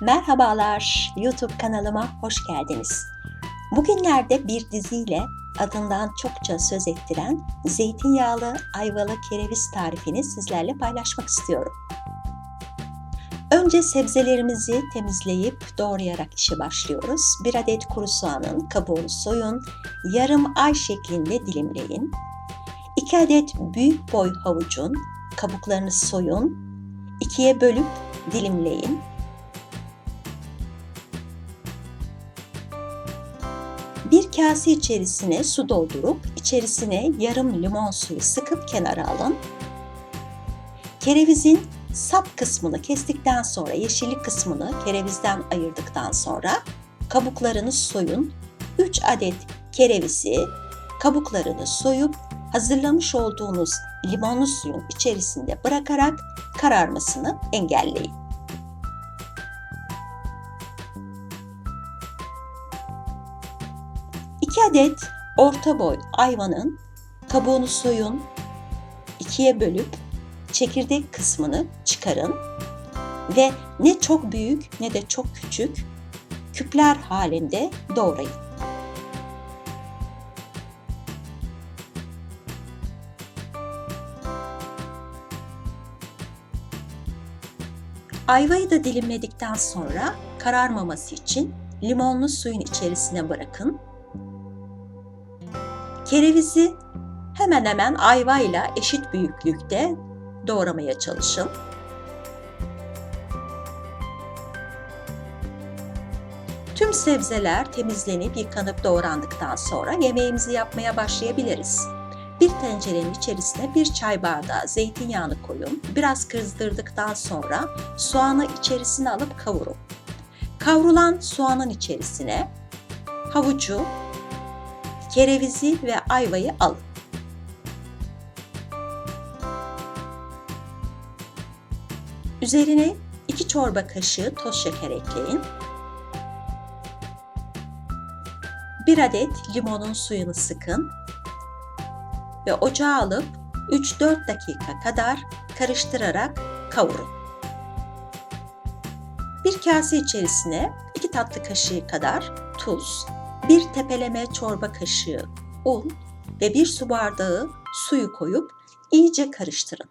Merhabalar, YouTube kanalıma hoş geldiniz. Bugünlerde bir diziyle adından çokça söz ettiren zeytinyağlı ayvalı kereviz tarifini sizlerle paylaşmak istiyorum. Önce sebzelerimizi temizleyip doğrayarak işe başlıyoruz. Bir adet kuru soğanın kabuğunu soyun, yarım ay şeklinde dilimleyin. 2 adet büyük boy havucun kabuklarını soyun, ikiye bölüp dilimleyin. Bir kase içerisine su doldurup içerisine yarım limon suyu sıkıp kenara alın. Kerevizin sap kısmını kestikten sonra yeşillik kısmını kerevizden ayırdıktan sonra kabuklarını soyun. 3 adet kerevizi kabuklarını soyup hazırlamış olduğunuz limonlu suyun içerisinde bırakarak kararmasını engelleyin. İki adet orta boy ayvanın kabuğunu soyun, ikiye bölüp çekirdek kısmını çıkarın ve ne çok büyük ne de çok küçük küpler halinde doğrayın. Ayvayı da dilimledikten sonra kararmaması için limonlu suyun içerisine bırakın. Kerevizi hemen hemen ayvayla eşit büyüklükte doğramaya çalışın. Tüm sebzeler temizlenip yıkanıp doğrandıktan sonra yemeğimizi yapmaya başlayabiliriz. Bir tencerenin içerisine bir çay bardağı zeytinyağını koyun. Biraz kızdırdıktan sonra soğanı içerisine alıp kavurun. Kavrulan soğanın içerisine havucu, kerevizi ve ayvayı alın. Üzerine 2 çorba kaşığı toz şeker ekleyin. 1 adet limonun suyunu sıkın ve ocağa alıp 3-4 dakika kadar karıştırarak kavurun. Bir kase içerisine 2 tatlı kaşığı kadar tuz, 1 tepeleme çorba kaşığı un ve 1 su bardağı suyu koyup iyice karıştırın.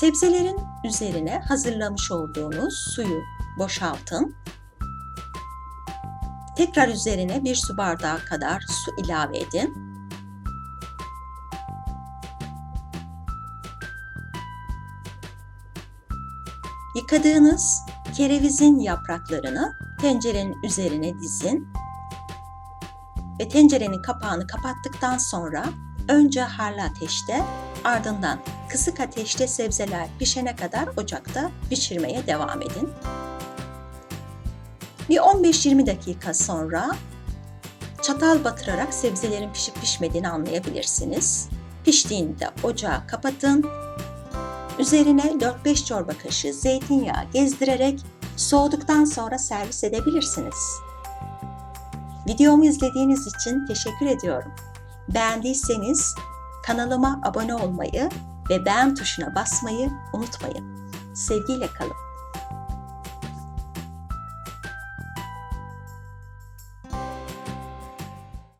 Sebzelerin üzerine hazırlamış olduğunuz suyu boşaltın. Tekrar üzerine bir su bardağı kadar su ilave edin. Yıkadığınız kerevizin yapraklarını tencerenin üzerine dizin ve tencerenin kapağını kapattıktan sonra önce harlı ateşte ardından kısık ateşte sebzeler pişene kadar ocakta pişirmeye devam edin. Bir 15-20 dakika sonra çatal batırarak sebzelerin pişip pişmediğini anlayabilirsiniz. Piştiğinde ocağı kapatın. Üzerine 4-5 çorba kaşığı zeytinyağı gezdirerek soğuduktan sonra servis edebilirsiniz. Videomu izlediğiniz için teşekkür ediyorum. Beğendiyseniz kanalıma abone olmayı ve beğen tuşuna basmayı unutmayın. Sevgiyle kalın.